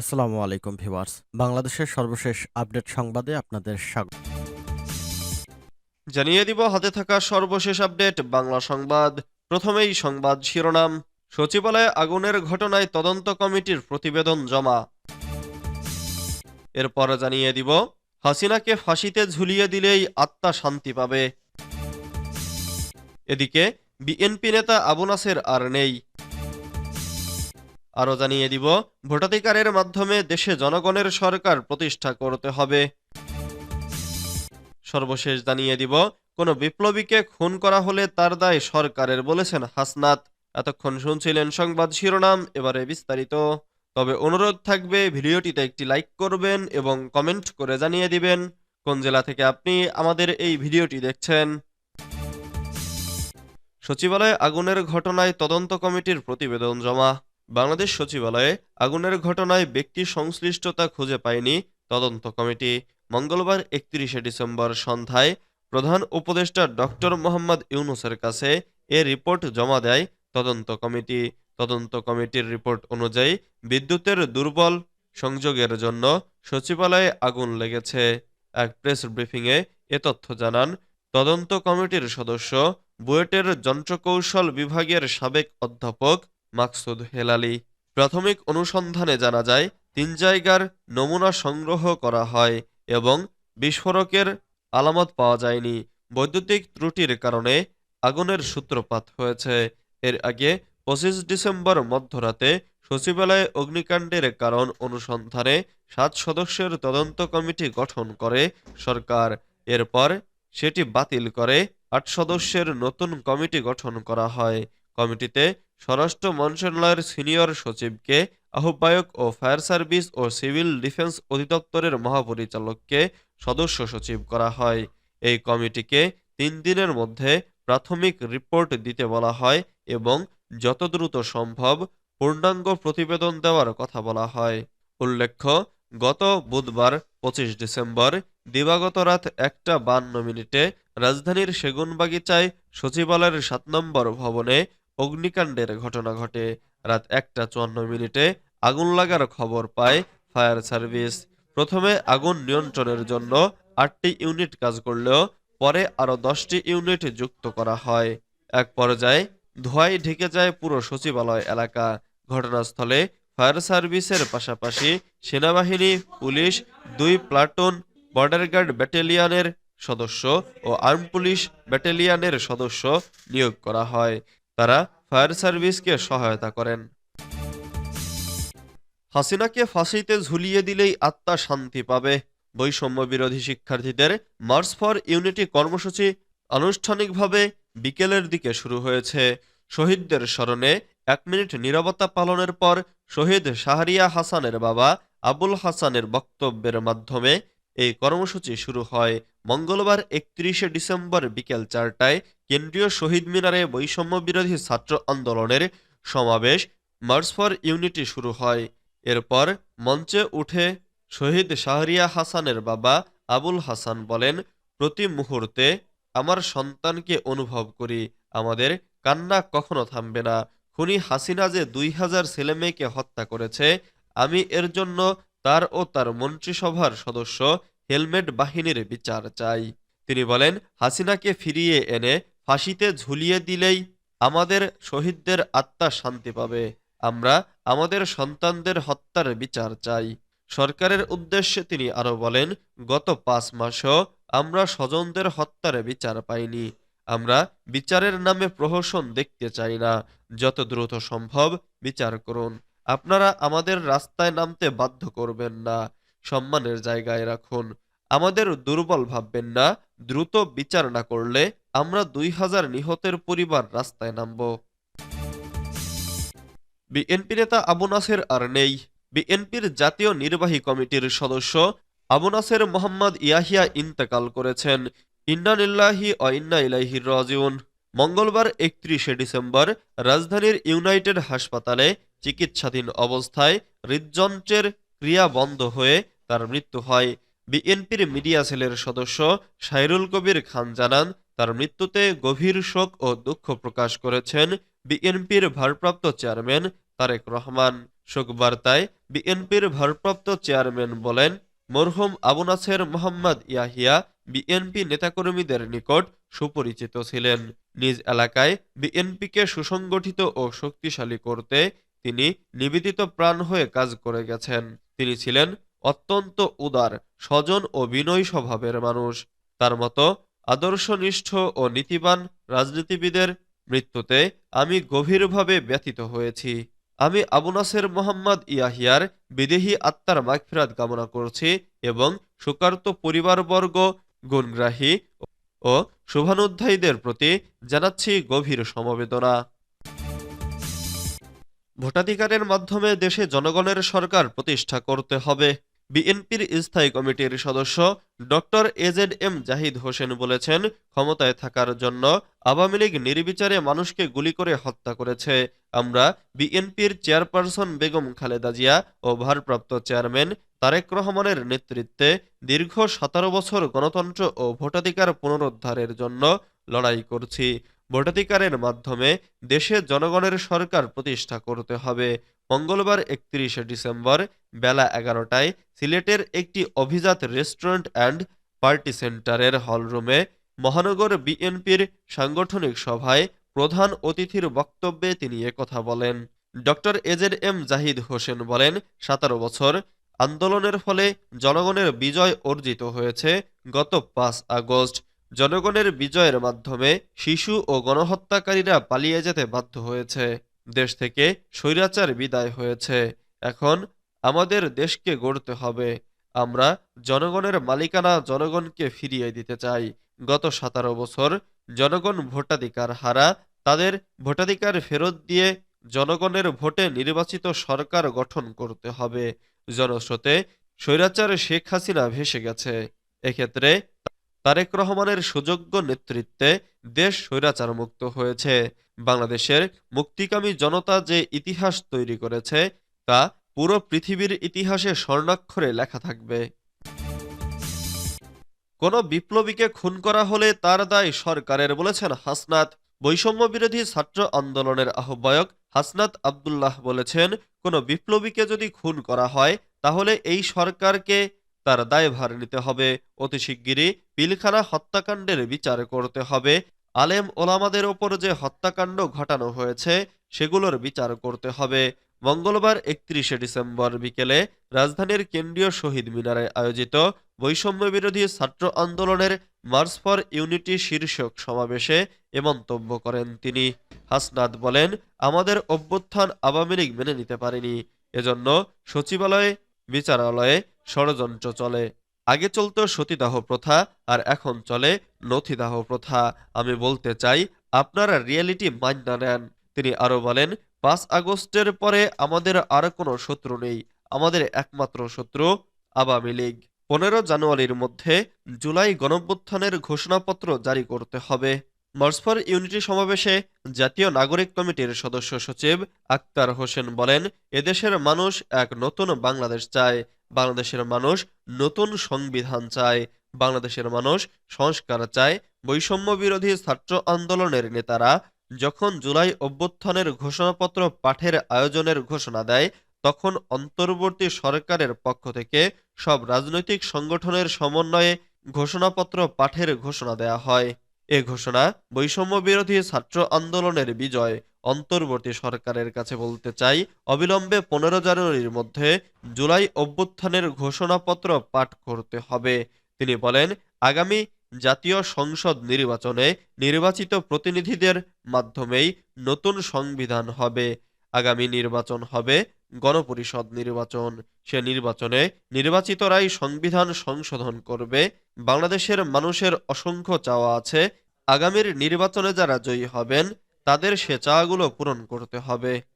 আসসালামু আলাইকুম, ভিউয়ার্স। বাংলাদেশের সর্বশেষ আপডেট সংবাদে আপনাদের স্বাগত। জানিয়ে দিব, হাতে থাকা সর্বশেষ আপডেট, বাংলা সংবাদ। প্রথমেই সংবাদ শিরোনাম। সচিবালয়ে আগুনের ঘটনায় তদন্ত কমিটির প্রতিবেদন জমা। এরপর জানিয়ে দিব, হাসিনাকে ফাঁসিতে ঝুলিয়ে দিলেই আত্মা শান্তি পাবে। এদিকে, বিএনপি নেতা আবু নাসের আর নেই। আরও জানিয়ে দিব, ভোটাধিকারের মাধ্যমে দেশে জনগণের সরকার প্রতিষ্ঠা করতে হবে। সর্বশেষ জানিয়ে দিব, কোনো বিপ্লবীকে খুন করা হলে তার দায় সরকারের বলেছেন হাসনাত। এতক্ষণ শুনছিলেন সংবাদ শিরোনাম, এবারে বিস্তারিত। তবে অনুরোধ থাকবে, ভিডিওটিতে একটি লাইক করবেন এবং কমেন্ট করে জানিয়ে দিবেন, কোন জেলা থেকে আপনি আমাদের এই ভিডিওটি দেখছেন। সচিবালয়ে আগুনের ঘটনায় তদন্ত কমিটির প্রতিবেদন জমা। বাংলাদেশ সচিবালয়ে আগুনের ঘটনায় ব্যক্তি সংশ্লিষ্টতা খুঁজে পায়নি তদন্ত কমিটি। মঙ্গলবার একত্রিশে ডিসেম্বর সন্ধ্যায় প্রধান উপদেষ্টা ডক্টর মোহাম্মদ ইউনুসের কাছে এ রিপোর্ট জমা দেয় তদন্ত কমিটি। তদন্ত কমিটির রিপোর্ট অনুযায়ী বিদ্যুতের দুর্বল সংযোগের জন্য সচিবালয়ে আগুন লেগেছে। এক প্রেস ব্রিফিংয়ে এ তথ্য জানান, তদন্ত কমিটির সদস্য বুয়েটের যন্ত্রকৌশল বিভাগের সাবেক অধ্যাপক মাকসুদ হেলালি। প্রাথমিক অনুসন্ধানে জানা যায়, তিন জায়গার নমুনা সংগ্রহ করা হয় এবং বিস্ফোরকের আলামত পাওয়া যায়নি। বৈদ্যুতিক ত্রুটির কারণে আগুনের সূত্রপাত হয়েছে। এর আগে পঁচিশ ডিসেম্বর মধ্যরাতে সচিবালয়ে অগ্নিকাণ্ডের কারণ অনুসন্ধানে সাত সদস্যের তদন্ত কমিটি গঠন করে সরকার। এরপর সেটি বাতিল করে আট সদস্যের নতুন কমিটি গঠন করা হয়। কমিটিতে স্বরাষ্ট্র মন্ত্রণালয়ের সিনিয়র সচিবকে আহ্বায়ক ও ফায়ার সার্ভিস ও সিভিল ডিফেন্স অধিদপ্তরের মহাপরিচালককে সদস্য সচিব করা হয়। এই কমিটিকে তিন দিনের মধ্যে প্রাথমিক রিপোর্ট দিতে বলা হয় এবং যত দ্রুত সম্ভব পূর্ণাঙ্গ প্রতিবেদন দেওয়ার কথা বলা হয়। উল্লেখ্য, গত বুধবার, পঁচিশ ডিসেম্বর, দিবাগত রাত একটা বান্ন মিনিটে রাজধানীর সেগুনবাগিচায় সচিবালয়ের সাত নম্বর ভবনে অগ্নিকাণ্ডের ঘটনা ঘটে রাত একটা চুয়ান্ন মিনিটে। আগুন লাগার খবর পায় ফায়ার সার্ভিস। প্রথমে আগুন নিয়ন্ত্রণের জন্য আটটি ইউনিট কাজ করলেও পরে আরও দশটি ইউনিট যুক্ত করা হয়। এক পর্যায়ে ধোঁয়ায় ঢেকে যায় পুরো সচিবালয় এলাকা। ঘটনাস্থলে ফায়ার সার্ভিসের পাশাপাশি সেনাবাহিনী, পুলিশ, দুই প্লাটুন, বর্ডার গার্ড ব্যাটালিয়নের সদস্য ও আর্ম পুলিশ ব্যাটালিয়নের সদস্য নিয়োগ করা হয়। তারা ফায়ার সার্ভিসকে সহায়তা করেন। হাসিনাকে ফাঁসিতে ঝুলিয়ে দিলেই আত্মা শান্তি পাবে। বৈষম্য বিরোধী শিক্ষার্থীদের মার্চ ফর ইউনিটি কর্মসূচি আনুষ্ঠানিকভাবে বিকেলের দিকে শুরু হয়েছে। শহীদদের স্মরণে এক মিনিট নীরবতা পালনের পর শহীদ শাহরিয়া হাসানের বাবা আবুল হাসানের বক্তব্যের মাধ্যমে এই কর্মসূচি শুরু হয় মঙ্গলবার একত্রিশে ডিসেম্বর বিকেল চারটায় কেন্দ্রীয় শহীদ মিনারে বৈষম্য বিরোধী ছাত্র আন্দোলনের সমাবেশ মার্চ ফর ইউনিটি শুরু হয়। এরপর মঞ্চে উঠে শহীদ শাহরিয়া হাসানের বাবা আবুল হাসান বলেন, প্রতি মুহূর্তে আমার সন্তানকে অনুভব করি। আমাদের কান্না কখনো থামবে না। খুনি হাসিনা যে দুই হাজার ছেলেমেয়েকে হত্যা করেছে, আমি এর জন্য তার ও তার মন্ত্রিসভার সদস্য হেলমেট বাহিনীর বিচার চাই। তিনি বলেন, হাসিনাকে ফিরিয়ে এনে ফাঁসিতে ঝুলিয়ে দিলেই আমাদের শহীদদের আত্মা শান্তি পাবে। আমরা আমাদের সন্তানদের হত্যার বিচার চাই। সরকারের উদ্দেশ্যে তিনি আরও বলেন, গত পাঁচ মাসেও আমরা স্বজনদের হত্যার বিচার পাইনি। আমরা বিচারের নামে প্রহসন দেখতে চাই না। যত দ্রুত সম্ভব বিচার করুন। আপনারা আমাদের রাস্তায় নামতে বাধ্য করবেন না, সম্মানের জায়গায় রাখুন। আমাদের দুর্বল ভাববেন না, দ্রুত বিচার না করলে আমরা দুই হাজার নিহতের পরিবার রাস্তায় নামব। বিএনপি নেতা আবু নাসের আর নেই। বিএনপির জাতীয় নির্বাহী কমিটির সদস্য আবু নাসের মোহাম্মদ ইয়াহিয়া ইন্তেকাল করেছেন। ইন্নানিল্লাহি ও ইন্না ইলাইহি রাজিউন। মঙ্গলবার একত্রিশে ডিসেম্বর রাজধানীর ইউনাইটেড হাসপাতালে চিকিৎসাধীন অবস্থায় হৃদযন্ত্রের ক্রিয়া বন্ধ হয়ে তার মৃত্যু হয়। বিএনপির মিডিয়া সেলের সদস্য সাইরুল কবির খান জানান, তার মৃত্যুতে গভীর শোক ও দুঃখ প্রকাশ করেছেন বিএনপির ভারপ্রাপ্ত চেয়ারম্যান তারেক রহমান। শোকবার্তায় বিএনপির ভারপ্রাপ্ত চেয়ারম্যান বলেন, মরহুম আবু নাসের মোহাম্মদ ইয়াহিয়া বিএনপি নেতাকর্মীদের নিকট সুপরিচিত ছিলেন। নিজ এলাকায় বিএনপিকে সুসংগঠিত ও শক্তিশালী করতে তিনি নিবেদিত প্রাণ হয়ে কাজ করে গেছেন। তিনি ছিলেন অত্যন্ত উদার, স্বজন ও বিনয়ী স্বভাবের মানুষ। তার মতো আদর্শনিষ্ঠ ও নীতিবান রাজনীতিবিদের মৃত্যুতে আমি গভীরভাবে ব্যথিত হয়েছি। আমি আবু নাসের মোহাম্মদ ইয়াহিয়ার বিদেহী আত্মার মাগফিরাত কামনা করছি এবং শোকার্ত পরিবারবর্গ, গুণগ্রাহী ও শুভানুধ্যায়ীদের প্রতি জানাচ্ছি গভীর সমবেদনা। ভোটাধিকারের মাধ্যমে দেশে জনগণের সরকার প্রতিষ্ঠা করতে হবে, বিএনপির স্থায়ী কমিটির সদস্য doctor A Z M Zahid Hossain বলেছেন, ক্ষমতায় থাকার জন্য আওয়ামী লীগ নির্বিচারে মানুষকে গুলি করে হত্যা করেছে। আমরা বিএনপির চেয়ারপারসন বেগম খালেদা জিয়া ও ভারপ্রাপ্ত চেয়ারম্যান তারেক রহমানের নেতৃত্বে দীর্ঘ সতেরো বছর গণতন্ত্র ও ভোটাধিকার পুনরুদ্ধারের জন্য লড়াই করছি। ভোটাধিকারের মাধ্যমে দেশে জনগণের সরকার প্রতিষ্ঠা করতে হবে। মঙ্গলবার একত্রিশে ডিসেম্বর বেলা এগারোটায় সিলেটের একটি অভিজাত রেস্টুরেন্ট অ্যান্ড পার্টি সেন্টারের হলরুমে মহানগর বিএনপির সাংগঠনিক সভায় প্রধান অতিথির বক্তব্যে তিনি একথা বলেন। Doctor A Z M Zahid Hossain বলেন, সতেরো বছর আন্দোলনের ফলে জনগণের বিজয় অর্জিত হয়েছে গত পাঁচ আগস্ট। জনগণের বিজয়ের মাধ্যমে শিশু ও গণহত্যাকারীরা পালিয়ে যেতে বাধ্য হয়েছে। দেশ থেকে স্বৈরাচার বিদায় হয়েছে। এখন আমাদের দেশকে গড়তে হবে। আমরা জনগণের মালিকানা জনগণকে ফিরিয়ে দিতে চাই। গত সতেরো বছর জনগণ ভোটাধিকার হারা, তাদের ভোটাধিকার ফেরত দিয়ে জনগণের ভোটে নির্বাচিত সরকার গঠন করতে হবে। জনস্রোতে স্বৈরাচার শেখ হাসিনা ভেসে গেছে। এক্ষেত্রে তারেক রহমানের সুযোগ্য নেতৃত্বে দেশ স্বৈরাচারমুক্ত হয়েছে। বাংলাদেশের মুক্তিকামী জনতা যে ইতিহাস তৈরি করেছে, তা পুরো পৃথিবীর ইতিহাসে স্বর্ণাক্ষরে লেখা থাকবে। কোনো বিপ্লবীকে খুন করা হলে তার দায় সরকারের বলেছেন হাসনাত। বৈষম্য বিরোধী ছাত্র আন্দোলনের আহ্বায়ক হাসনাত আব্দুল্লাহ বলেছেন, কোনো বিপ্লবীকে যদি খুন করা হয়, তাহলে এই সরকারকে তার দায়ভার নিতে হবে। অতি শিগগিরই পিলখানা হত্যাকাণ্ডের বিচার করতে হবে। আলেম ওলামাদের ওপর যে হত্যাকাণ্ড ঘটানো হয়েছে, সেগুলোর বিচার করতে হবে। মঙ্গলবার একত্রিশে ডিসেম্বর বিকেলে রাজধানীর কেন্দ্রীয় শহীদ মিনারে আয়োজিত বৈষম্য বিরোধী ছাত্র আন্দোলনের মার্চ ফর ইউনিটি শীর্ষক সমাবেশে এ মন্তব্য করেন তিনি। হাসনাত বলেন, আমাদের অভ্যুত্থান আওয়ামী লীগ মেনে নিতে পারেনি। এজন্য সচিবালয়ে, বিচারালয়ে ষড়যন্ত্র চলে। আগে চলতো সতীদাহ প্রথা, আর এখন চলে নথিদাহ প্রথা। আমি বলতে চাই, আপনারা রিয়েলিটি মাইন্ড নেন। তিনি আরও বলেন, পাঁচ আগস্টের পরে আমাদের আর কোনো শত্রু নেই। আমাদের একমাত্র শত্রু আওয়ামী লীগ। পনেরো জানুয়ারির মধ্যে জুলাই গণঅভ্যুত্থানের ঘোষণাপত্র জারি করতে হবে। মার্চ ইউনিটি সমাবেশে জাতীয় নাগরিক কমিটির সদস্য সচিব আক্তার হোসেন বলেন, এদেশের মানুষ এক নতুন বাংলাদেশ চায়। বাংলাদেশের মানুষ নতুন সংবিধান চায়, বাংলাদেশের মানুষ সংস্কার চায়। বৈষম্য বিরোধী ছাত্র আন্দোলনের নেতারা যখন জুলাই অভ্যুত্থানের ঘোষণাপত্র পাঠের আয়োজনের ঘোষণা দেয়, তখন অন্তর্বর্তী সরকারের পক্ষ থেকে সব রাজনৈতিক সংগঠনের সমন্বয়ে ঘোষণাপত্র পাঠের ঘোষণা দেয়া হয়। এ ঘোষণা বৈষম্য বিরোধী ছাত্র আন্দোলনের বিজয় অন্তর্বর্তী সরকারের কাছে বলতে চাই। অবিলম্বে পনেরো জানুয়ারির মধ্যে জুলাই অভ্যুত্থানের ঘোষণাপত্র পাঠ করতে হবে। তিনি বলেন, আগামী জাতীয় সংসদ নির্বাচনে নির্বাচিত প্রতিনিধিদের মাধ্যমেই নতুন সংবিধান হবে। আগামী নির্বাচন হবে গণপরিষদ নির্বাচন, সে নির্বাচনে নির্বাচিতরাই সংবিধান সংশোধন করবে। বাংলাদেশের মানুষের অসংখ্য চাওয়া আছে। আগামীর নির্বাচনে যারা জয়ী হবেন, তাদের সে চাওয়াগুলো পূরণ করতে হবে।